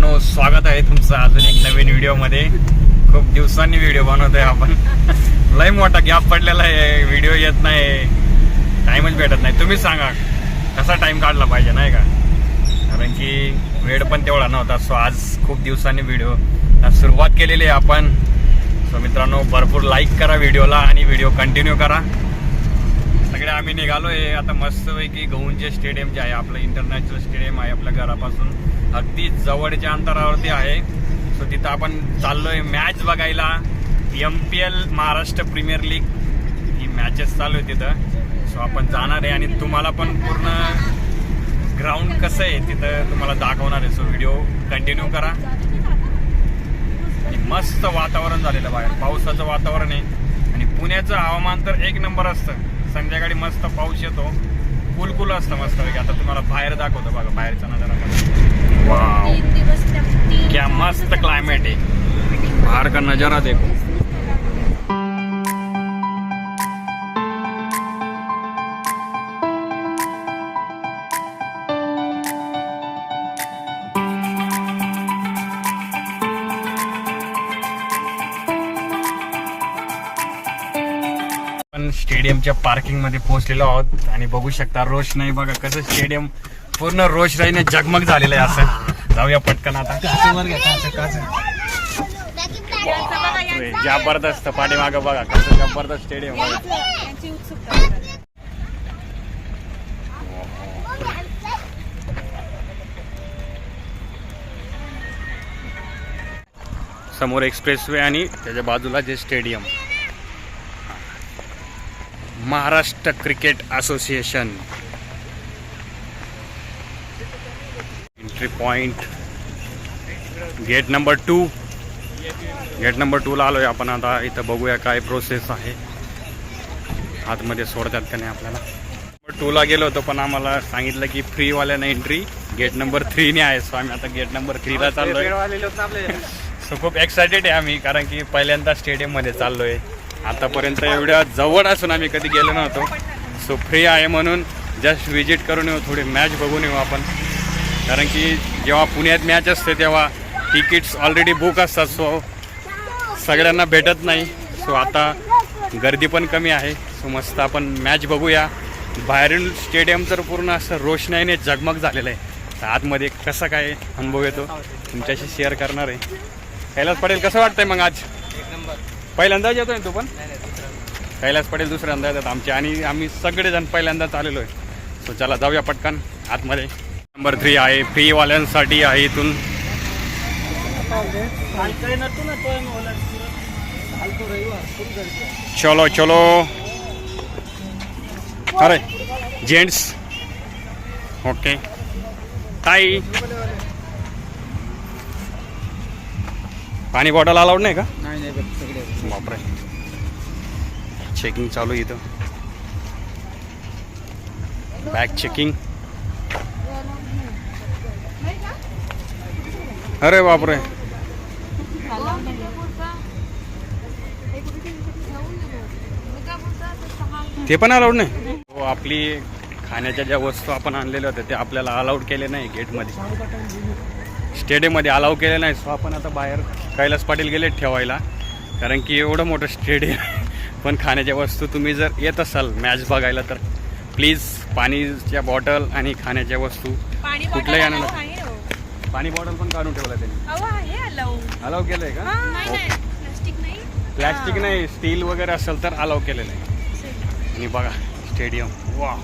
मित्रांनो स्वागत आहे तुमचं अजून एक नवीन व्हिडिओमध्ये. खूप दिवसांनी व्हिडिओ बनवतोय आपण. लय मोठा गॅप पडलेला आहे व्हिडिओ येत नाही टाइमच भेटत नाही. तुम्हीच सांगा कसा टाईम काढला पाहिजे नाही का? कारण की वेळ पण तेवढा नव्हता सो आज खूप दिवसांनी व्हिडिओ. सुरुवात केलेली आहे आपण. सो मित्रांनो भरपूर लाईक करा व्हिडिओला आणि व्हिडिओ कंटिन्यू करा. सगळे आम्ही निघालो आहे आता मस्तपैकी गहूंचे स्टेडियम जे आहे आपलं इंटरनॅशनल स्टेडियम आहे आपल्या घरापासून. अगदी जवळच्या अंतरावरती आहे. सो तिथं आपण चाललोय मॅच बघायला. M P L Maharashtra premier league ही मॅचेस चालू आहे तिथं. सो आपण जाणार आहे आणि तुम्हाला पण पूर्ण ग्राउंड कसं आहे तिथं तुम्हाला दाखवणार आहे. सो व्हिडिओ कंटिन्यू करा. आणि मस्त वातावरण झालेलं बाहेर. पावसाचं वातावरण आहे. आणि पुण्याचं हवामान तर एक नंबर असतं. संध्याकाळी मस्त पाऊस येतो. कुलकुल असतं मस्त. आता तुम्हाला बाहेर दाखवतो बघा. बाहेरचा नजारा वाव क्या मस्त क्लाइमेट है बाहर का नजारा देखो. स्टेडियमच्या पार्किंगमध्ये पोहोचलेलो आहोत आणि बघू शकता रोषणाई बघा कसं स्टेडियम पूर्ण रोषणाईने जगमग झालेलं आहे असं. जाऊया पटकन आता. जबरदस्त पाठीमाग बघा कसं जबरदस्त स्टेडियम बघा यांची उत्सुकता आहे. समोर एक्सप्रेसवे आणि त्याच्या बाजूला जे stadium Maharashtra cricket association. Entry point gate number two gate number टूला आलोय आपण आता. इथं बघूया काय प्रोसेस आहे. आतमध्ये सोडतात का नाही आपल्याला. नंबर टूला गेलो होतो पण आम्हाला सांगितलं की फ्रीवाल्यानं एंट्री गेट नंबर थ्रीने आहे. सो आम्ही आता गेट नंबर थ्रीला चाललोय. सो खूप एक्सायटेड आहे आम्ही कारण की पहिल्यांदा स्टेडियममध्ये चाललोय. आतापर्यंत एवढ्या जवळ असून आम्ही कधी गेलो नव्हतो. सो फ्री आहे म्हणून जस्ट विजिट करून येऊ थोडी मॅच बघून येऊ आपण. कारण की जेव्हा पुण्यात मॅच असते तेव्हा तिकीट्स ऑलरेडी बुक असतात सो सगळ्यांना भेटत नाही. सो आता गर्दी पण कमी आहे. सो मस्त आपण मॅच बघूया. बाहेरून स्टेडियम तर पूर्ण असं रोषणाईने जगमग झालेलं आहे. तर आतमध्ये कसा काय अनुभव येतो तुमच्याशी शेअर करणार आहे. कैलास पटेल कसं वाटतंय मग आज? पहिल्यांदाच येतोय तू पण? कैलास पटेल दुसऱ्या येतात आमचे. आणि आम्ही सगळेजण पहिल्यांदाच आलेलो आहे. सो चला जाऊया पटकन आतमध्ये. नंबर थ्री आहे. फ्रीवाल्यांसाठी आहे इथून. चलो चलो. अरे जेंट्स ओके ताई. पाणी बॉटल अलाउड नाही का? बापरे. चेकिंग चालू आहे इथं. बॅग चेकिंग अरे बापरे. ते पण अलाउड नाही? हो आपली खाण्याच्या ज्या वस्तू आपण आणलेल्या होत्या ते आपल्याला अलाउड केले नाही गेटमध्ये. स्टेडियममध्ये अलाउ केले नाही सो आपण आता बाहेर कैलास पाटील गेले ठेवायला. कारण की एवढं मोठं स्टेडियम पण खाण्याच्या वस्तू तुम्ही जर येत असाल मॅच बघायला तर प्लीज पाणीच्या बॉटल आणि खाण्याच्या वस्तू पाणी कुठलंही पाणी बॉटल पण काढून ठेवलं त्यांनी. अहो, आहे. अलाव. केलंय का? नाही, नाही. प्लॅस्टिक. नाही. स्टील वगैरे असेल तर अलाव केलेलं आहे. आणि बघा स्टेडियम. वा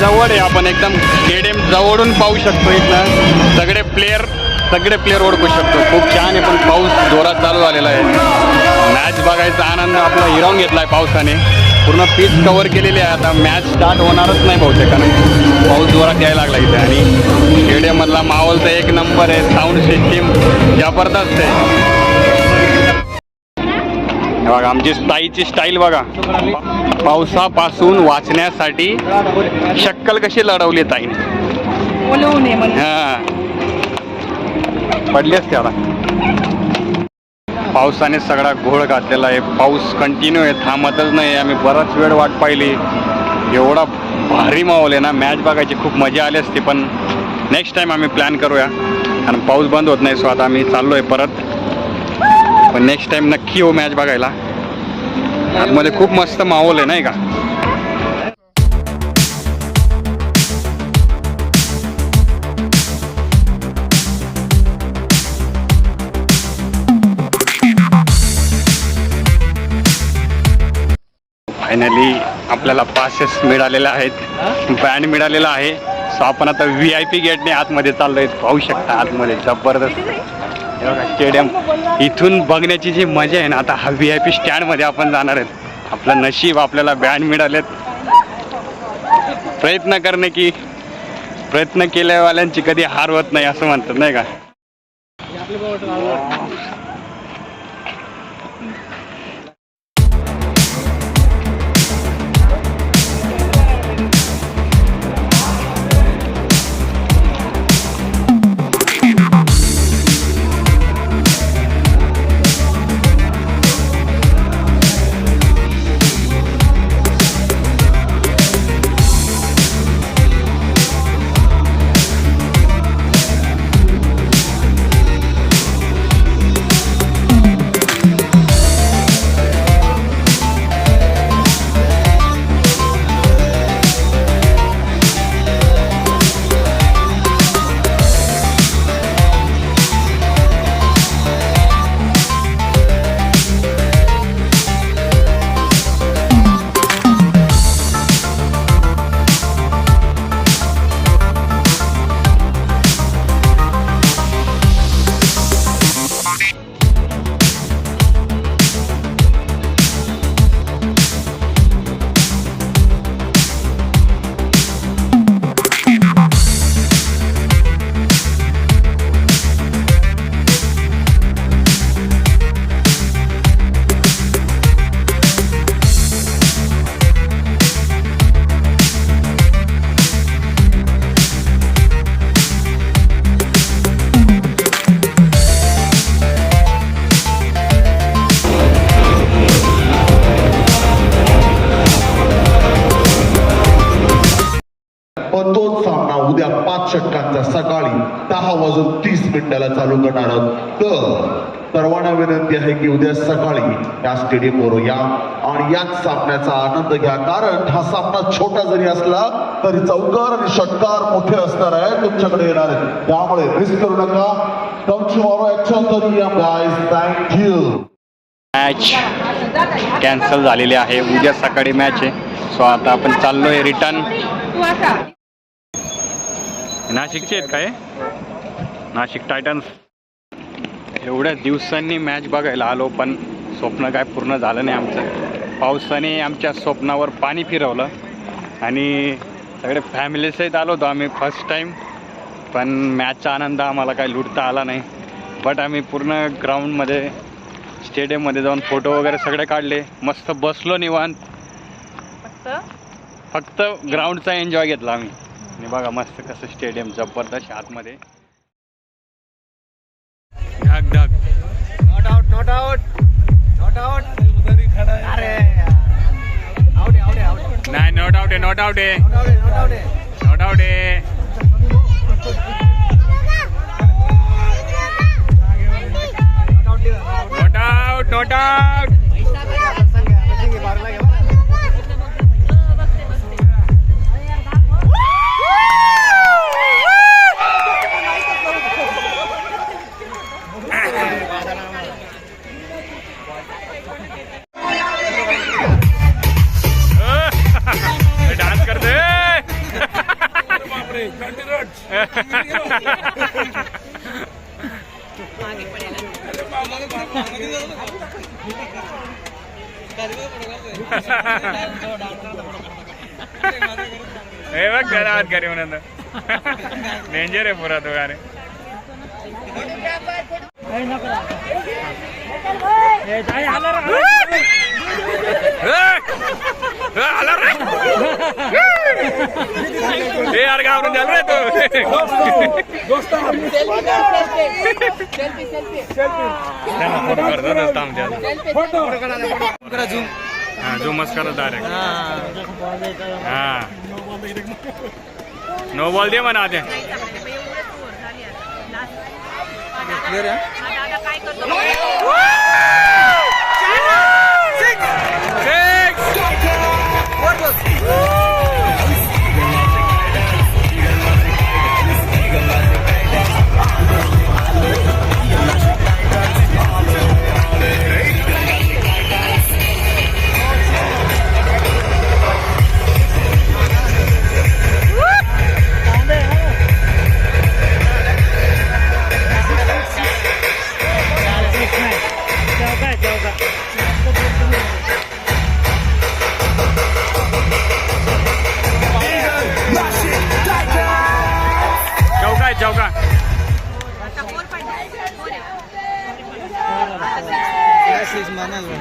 जवळ आहे आपण एकदम स्टेडियम जवळून पाहू शकतो इथनं. सगळे प्लेयर सगळे प्लेयर ओळखू शकतो. खूप छान आहे पण पाऊस जोरात चालू झालेला आहे. मॅच बघायचा आनंद आपला हिरावून घेतला आहे पावसाने. पूर्ण पीच कव्हर केलेली आहे. आता मॅच स्टार्ट होणारच नाही बहुतेक कारण पाऊस जोरात यायला लागला इथे. आणि स्टेडियममधला माहोल तर एक नंबर आहे. साऊंड सिस्टीम जबरदस्त आहे. बघा आमची स्टाईलची स्टाईल बघा. पावसापासून वाचण्यासाठी शक्कल कशी लढवली ताई? हा. पडली असते आता. पावसाने सगळा घोळ घातलेला आहे. पाऊस कंटिन्यू आहे थांबतच नाही आम्ही बराच वेळ वाट पाहिली. एवढा भारी माहोल आहे ना. मॅच बघायची खूप मजा आली असती पण नेक्स्ट टाइम आम्ही प्लॅन करूया. कारण पाऊस बंद होत नाही सो आता आम्ही चाललो आहे परत. पण नेक्स्ट टाइम नक्की येऊ मॅच बघायला. आतमध्ये खूप मस्त माहोल आहे नाही का? फायनली आपल्याला पासेस मिळालेले आहेत. बँड मिळालेला आहे. सो आपण आता व्ही आय पी गेटने आतमध्ये चाललोय. पाहू शकता आतमध्ये. जबरदस्त. बघा स्टेडियम इथून बघण्याची जी मजा आहे ना आता हा व्ही आय पी स्टँडमध्ये आपण जाणार आहेत. आपलं नशीब आपल्याला बँड मिळालेत. प्रयत्न करणे की प्रयत्न केल्यावाल्यांची कधी हार होत नाही असं म्हणतात नाही का? मिनिटाला चालू करणार आहोत. तर सर्वांना विनंती आहे की उद्या सकाळी या स्टेडियमवर या आणि याच सामन्याचा आनंद घ्या. कारण हा सामना छोटा जरी असला तरी चौकार आणि षटकार मोठे असणार आहे तुमच्याकडे येणार आहे त्यामुळे मिस करू नका. Come tomorrow at guys thank you match cancel झालेली आहे. उद्या सकाळी मॅच आहे. सो आता आपण चाललोय रिटर्न नाशिकचे आहेत काय? नाशिक टायटन्स. एवढ्या दिवसांनी मॅच बघायला आलो पण स्वप्न काय पूर्ण झालं नाही आमचं. पावसाने आमच्या स्वप्नावर पाणी फिरवलं आणि सगळे फॅमिलीसहित आलो होतो आम्ही फर्स्ट टाईम पण मॅचचा आनंद आम्हाला काही लुटता आला नाही. बट आम्ही पूर्ण ग्राउंडमध्ये स्टेडियममध्ये जाऊन फोटो वगैरे सगळे काढले. मस्त बसलो निवांत. फक्त? ग्राउंडचा एन्जॉय घेतला आम्ही. आणि बघा मस्त कसं स्टेडियम जबरदस्त आतमध्ये. not out not out not out उधर ही खड़ा है अरे आउट है आउट है आउट है नाही नॉट आउट आहे नॉट आउट आहे नॉट आउट है नॉट आउट है नॉट आउट आहे नॉट आउट है नॉट आउट नॉट आउट हे बघ त्याला हात घरी म्हणून. डेंजर आहे पुरा तो गाणे. आला रे हे यार घाबरून झालं रे तो फोटो करतातच आमच्या हा झुमच करत डायरेक्ट हा नो बॉल दे म्हणा ते काय करतो seis semanas, güey.